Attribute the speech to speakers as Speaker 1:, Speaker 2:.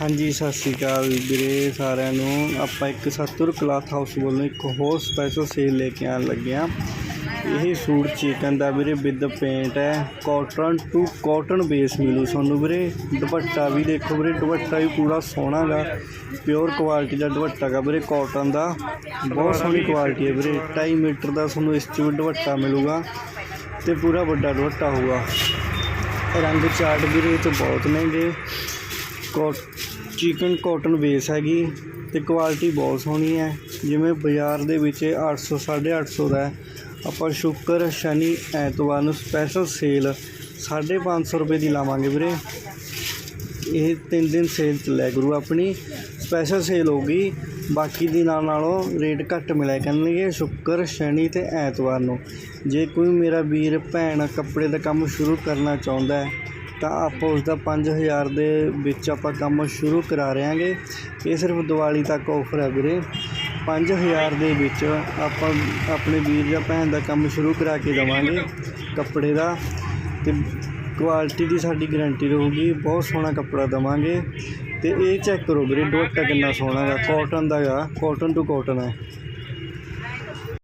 Speaker 1: ਹਾਂਜੀ, ਸਤਿ ਸ਼੍ਰੀ ਅਕਾਲ ਵੀਰੇ ਸਾਰਿਆਂ ਨੂੰ। ਆਪਾਂ ਇੱਕ ਸਤੁਰ ਕਲਾਥ ਹਾਊਸ ਵੱਲੋਂ ਇੱਕ ਹੋਰ ਸਪੈਸ਼ਲ ਸੇਲ ਲੈ ਕੇ ਆਉਣ ਲੱਗੇ ਆ ਇਹ ਸੂਟ ਚਿਕਨ ਦਾ ਵੀਰੇ ਵਿਦ ਪੇਂਟ ਹੈ। ਕਾਟਨ ਟੂ ਕਾਟਨ ਬੇਸ ਮਿਲੂ ਤੁਹਾਨੂੰ ਵੀਰੇ। ਦੁਪੱਟਾ ਵੀ ਦੇਖੋ ਵੀਰੇ, ਦੁਪੱਟਾ ਵੀ ਪੂਰਾ ਸੋਹਣਾ ਗਾ। ਪਿਓਰ ਕੁਆਲਿਟੀ ਦਾ ਦੁਪੱਟਾ ਗਾ ਵੀਰੇ ਕਾਟਨ ਦਾ। ਬਹੁਤ ਸੋਹਣੀ ਕੁਆਲਿਟੀ ਹੈ ਵੀਰੇ। 2.5 ਮੀਟਰ ਦਾ ਤੁਹਾਨੂੰ ਇਸ 'ਚ ਵੀ ਦੁਪੱਟਾ ਮਿਲੂਗਾ ਤੇ ਪੂਰਾ ਵੱਡਾ ਦੁਪੱਟਾ ਹੋਊਗਾ। ਰੰਗ ਚਾਰਟ ਵੀਰੇ ਤੋਂ ਬਹੁਤ ਮਹਿੰਗੇ। ਚਿਕਨ ਕਾਟਨ ਬੇਸ ਹੈਗੀ ਅਤੇ ਕੁਆਲਿਟੀ ਬਹੁਤ ਸੋਹਣੀ ਹੈ। ਜਿਵੇਂ ਬਾਜ਼ਾਰ ਦੇ ਵਿੱਚ ਇਹ 800 850 ਦਾ ਹੈ। ਆਪਾਂ ਸ਼ੁੱਕਰ, ਸ਼ਨੀ, ਐਤਵਾਰ ਨੂੰ ਸਪੈਸ਼ਲ ਸੇਲ 550 ਰੁਪਏ ਦੀ ਲਾਵਾਂਗੇ ਵੀਰੇ। ਇਹ ਤਿੰਨ ਦਿਨ ਸੇਲ ਚੱਲਿਆ ਗੁਰੂ ਆਪਣੀ। ਸਪੈਸ਼ਲ ਸੇਲ ਹੋਊਗੀ ਬਾਕੀ ਦਿਨਾਂ ਨਾਲੋਂ ਰੇਟ ਘੱਟ ਮਿਲਿਆ ਕਰਨਗੇ ਸ਼ੁੱਕਰ, ਸ਼ਨੀ ਤੇ ਐਤਵਾਰ ਨੂੰ। ਜੇ ਕੋਈ ਮੇਰਾ ਵੀਰ, ਭੈਣ, ਕੱਪੜੇ ਦਾ ਕੰਮ ਸ਼ੁਰੂ ਕਰਨਾ ਚਾਹੁੰਦਾ ਹੈ ਤਾਂ ਆਪਾਂ ਉਸ ਦਾ 5000 ਦੇ ਵਿੱਚ ਆਪਾਂ ਕੰਮ ਸ਼ੁਰੂ ਕਰਾ ਰਹੇ ਇਹ ਸਿਰਫ ਦੀਵਾਲੀ ਤੱਕ ਆਫਰ ਹੈ ਵੀਰੇ। 5000 ਦੇ ਵਿੱਚ ਆਪਾਂ ਆਪਣੇ ਵੀਰ ਜਾਂ ਭੈਣ ਦਾ ਕੰਮ ਸ਼ੁਰੂ ਕਰਾ ਕੇ ਦੇਵਾਂਗੇ ਕੱਪੜੇ ਦਾ। ਤੇ ਕੁਆਲਿਟੀ ਦੀ ਸਾਡੀ ਗਾਰੰਟੀ ਰਹੂਗੀ। ਬਹੁਤ ਸੋਹਣਾ ਕੱਪੜਾ ਦੇਵਾਂਗੇ। ਤੇ ਇਹ ਚੈੱਕ ਕਰੋ ਵੀਰੇ, ਦੁਪੱਟਾ ਕਿੰਨਾ ਸੋਹਣਾ ਹੈਗਾ। ਕਾਟਨ ਦਾ ਹੈਗਾ। ਕਾਟਨ ਟੂ ਕਾਟਨ ਹੈ।